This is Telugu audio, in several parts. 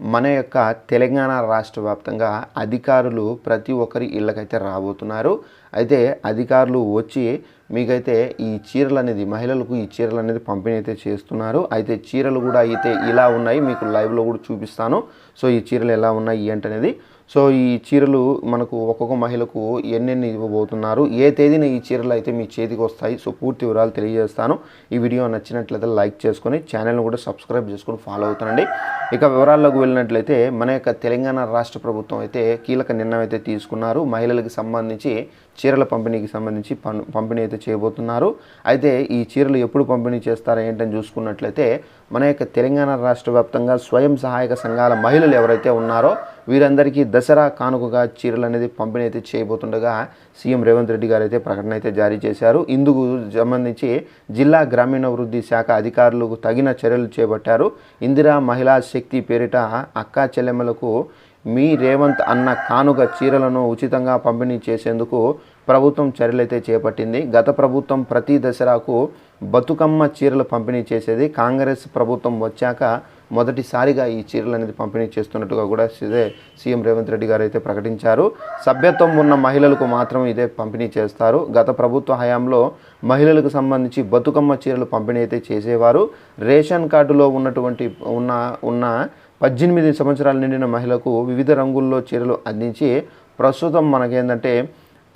మన యొక్క తెలంగాణ రాష్ట్ర వ్యాప్తంగా అధికారులు ప్రతి ఒక్కరి ఇళ్ళకైతే రాబోతున్నారు. అయితే అధికారులు వచ్చి మీకైతే ఈ చీరలు అనేది మహిళలకు ఈ చీరలు అనేది పంపిణీ అయితే చేస్తున్నారు. అయితే చీరలు కూడా అయితే ఇలా ఉన్నాయి. మీకు లైవ్లో కూడా చూపిస్తాను. సో ఈ చీరలు ఎలా ఉన్నాయి ఏంటనేది. సో ఈ చీరలు మనకు ఒక్కొక్క మహిళకు ఎన్నెన్ని ఇవ్వబోతున్నారు? ఏ తేదీన ఈ చీరలు అయితే మీ చేతికి వస్తాయి? సో పూర్తి వివరాలు తెలియజేస్తాను. ఈ వీడియో నచ్చినట్లయితే లైక్ చేసుకొని ఛానల్ని కూడా సబ్స్క్రైబ్ చేసుకొని ఫాలో అవుతానండి ఇక వివరాల్లోకి వెళ్ళినట్లయితే మన యొక్క తెలంగాణ రాష్ట్ర ప్రభుత్వం అయితే కీలక నిర్ణయం అయితే తీసుకున్నారు. మహిళలకు సంబంధించి చీరల పంపిణీకి సంబంధించి పం పంపిణీ అయితే చేయబోతున్నారు. అయితే ఈ చీరలు ఎప్పుడు పంపిణీ చేస్తారా ఏంటని చూసుకున్నట్లయితే మన యొక్క తెలంగాణ రాష్ట్ర వ్యాప్తంగా స్వయం సహాయక సంఘాల మహిళలు ఎవరైతే ఉన్నారో వీరందరికీ దసరా కానుకగా చీరలు అనేది పంపిణీ అయితే చేయబోతుండగా సీఎం రేవంత్ రెడ్డి గారు అయితే ప్రకటన అయితే జారీ చేశారు. ఇందుకు సంబంధించి జిల్లా గ్రామీణాభివృద్ధి శాఖ అధికారులకు తగిన చర్యలు చేపట్టారు. ఇందిరా మహిళా శక్తి పేరిట అక్కా చెల్లెమ్మలకు మీ రేవంత్ అన్న కానుక చీరలను ఉచితంగా పంపిణీ చేసేందుకు ప్రభుత్వం చర్యలైతే చేపట్టింది. గత ప్రభుత్వం ప్రతి దసరాకు బతుకమ్మ చీరలు పంపిణీ చేసేది. కాంగ్రెస్ ప్రభుత్వం వచ్చాక మొదటిసారిగా ఈ చీరలు అనేది పంపిణీ చేస్తున్నట్టుగా కూడా ఇదే సీఎం రేవంత్ రెడ్డి గారు అయితే ప్రకటించారు. సభ్యత్వం ఉన్న మహిళలకు మాత్రం ఇదే పంపిణీ చేస్తారు. గత ప్రభుత్వ హయాంలో మహిళలకు సంబంధించి బతుకమ్మ చీరలు పంపిణీ అయితే చేసేవారు. రేషన్ కార్డులో ఉన్నటువంటి ఉన్న ఉన్న పద్దెనిమిది సంవత్సరాలు నిండిన మహిళకు వివిధ రంగుల్లో చీరలు అందించి ప్రస్తుతం మనకేంటంటే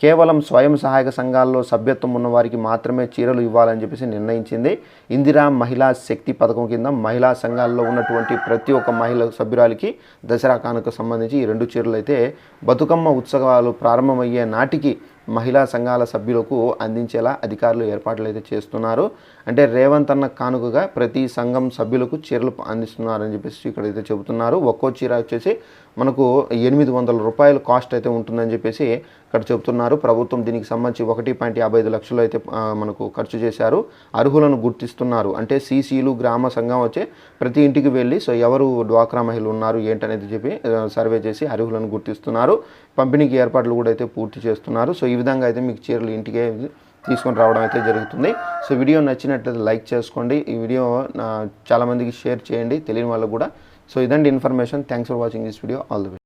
కేవలం స్వయం సహాయక సంఘాల్లో సభ్యత్వం ఉన్న వారికి మాత్రమే చీరలు ఇవ్వాలని చెప్పేసి నిర్ణయించింది. ఇందిరా మహిళా శక్తి పథకం కింద మహిళా సంఘాల్లో ఉన్నటువంటి ప్రతి ఒక్క మహిళ సభ్యురాలికి దసరా కానుక సంబంధించి ఈ రెండు చీరలు అయితే బతుకమ్మ ఉత్సవాలు ప్రారంభమయ్యే నాటికి మహిళా సంఘాల సభ్యులకు అందించేలా అధికారులు ఏర్పాట్లు అయితే చేస్తున్నారు. అంటే రేవంత్ అన్న కానుకగా ప్రతి సంఘం సభ్యులకు చీరలు అందిస్తున్నారని చెప్పేసి ఇక్కడైతే చెబుతున్నారు. ఒక్కో చీర వచ్చేసి మనకు ఎనిమిది వందల రూపాయలు కాస్ట్ అయితే ఉంటుందని చెప్పేసి ఇక్కడ చెబుతున్నారు. ప్రభుత్వం దీనికి సంబంధించి ఒకటి పాయింట్ యాభై ఐదు లక్షలు అయితే మనకు ఖర్చు చేశారు. అర్హులను గుర్తిస్తున్నారు. అంటే సీసీలు గ్రామ సంఘం వచ్చే ప్రతి ఇంటికి వెళ్ళి సో ఎవరు డ్వాక్రా మహిళలు ఉన్నారు ఏంటనేది చెప్పి సర్వే చేసి అర్హులను గుర్తిస్తున్నారు. పంపిణీకి ఏర్పాట్లు కూడా అయితే పూర్తి చేస్తున్నారు. సో ఈ విధంగా అయితే మీకు చీరలు ఇంటికే తీసుకొని రావడం అయితే జరుగుతుంది. సో వీడియో నచ్చినట్లయితే లైక్ చేసుకోండి. ఈ వీడియో చాలామందికి షేర్ చేయండి. తెలియని వాళ్ళకు కూడా. సో ఇదండి information. Thanks for watching this video all the